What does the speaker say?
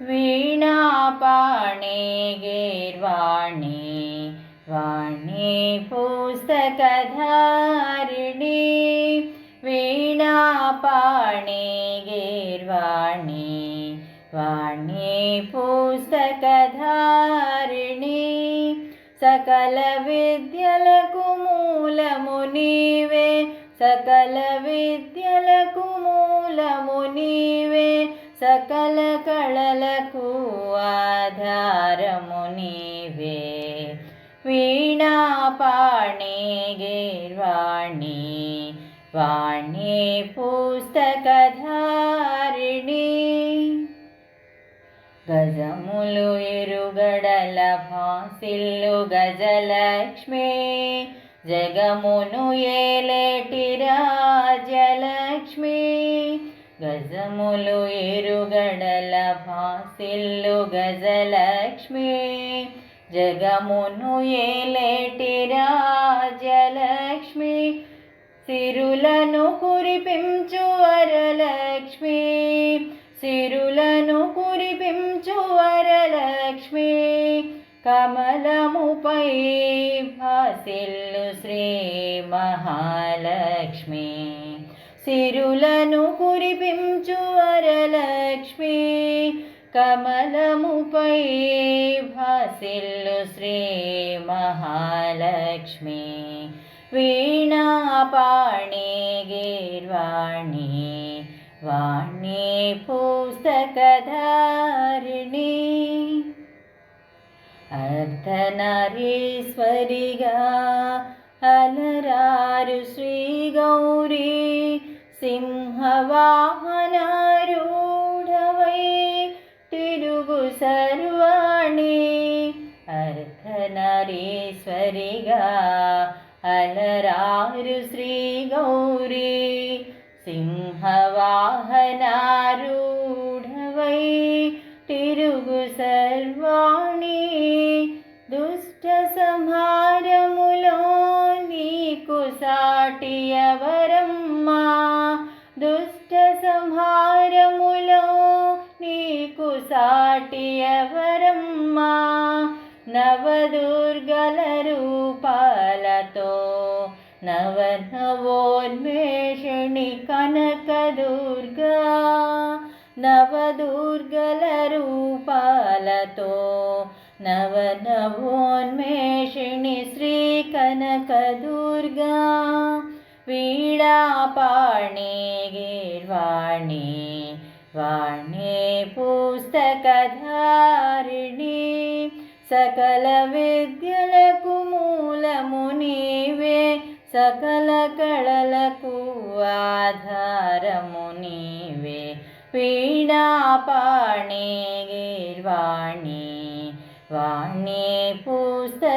वीणापाणि घेर्वाणी वाणी पुस्तकधारिणि। वीणापाणि घेर्वाणी वाणी पुस्तकधारिणि सकलविद्यकुमूलमुनिवे सकलविद्यलकुमूलमुनि वे సకల కళలకు ఆధారము నీవే. వీణా పాణే గేర్వాణి వాణి పుస్తకధారిణి. గజములు ఎరుగడల భాసిల్లు గజలక్ష్మి జగమును ఏలేటి రాజలక్ష్మి. గజములు ఎరుగడల భాసిల్లు గజలక్ష్మి. జగమును ఏలేటి రాజలక్ష్మి. సిరులను కురిపించు వరలక్ష్మి. సిరులను కురిపించు వరలక్ష్మి. కమలముపై భాసిల్లు శ్రీ మహాలక్ష్మి. సిరులను కురిపించు వరలక్ష్మి కమలముపై భాసిల్లు శ్రీ మహాలక్ష్మి వీణాపాణి గీర్వాణి వాణి పుస్తకధారిణి అర్ధనారీశ్వరిగా అలరారు శ్రీ గౌరీ సింహవాహనారూఢవై తిరుగు సర్వాణి అర్ధనారీశ్వరిగా అలరారు శ్రీ గౌరీ సింహవాహనారూఢవై తిరుగు సర్వాణి దుష్ట సంహారములో నీకు సాటి సంహారములో నీకు సాటి ఎవరమ్మా? నవదుర్గల రూపాలతో నవనవోన్మేషిణి కనకదుర్గా నవదుర్గల రూపాలతో నవనవోన్మేషిణి శ్రీ కనకదుర్గా वीणापाणे गीर्वाणे वाणे पुस्तकधारिणे पीडापाणिगीर्वाणी वाण्ये पुस्तकधारिणि सकलविद्युलकुमूलमुनिवे वीणापाणे गीर्वाणे वाणे पुस्तकधारिणे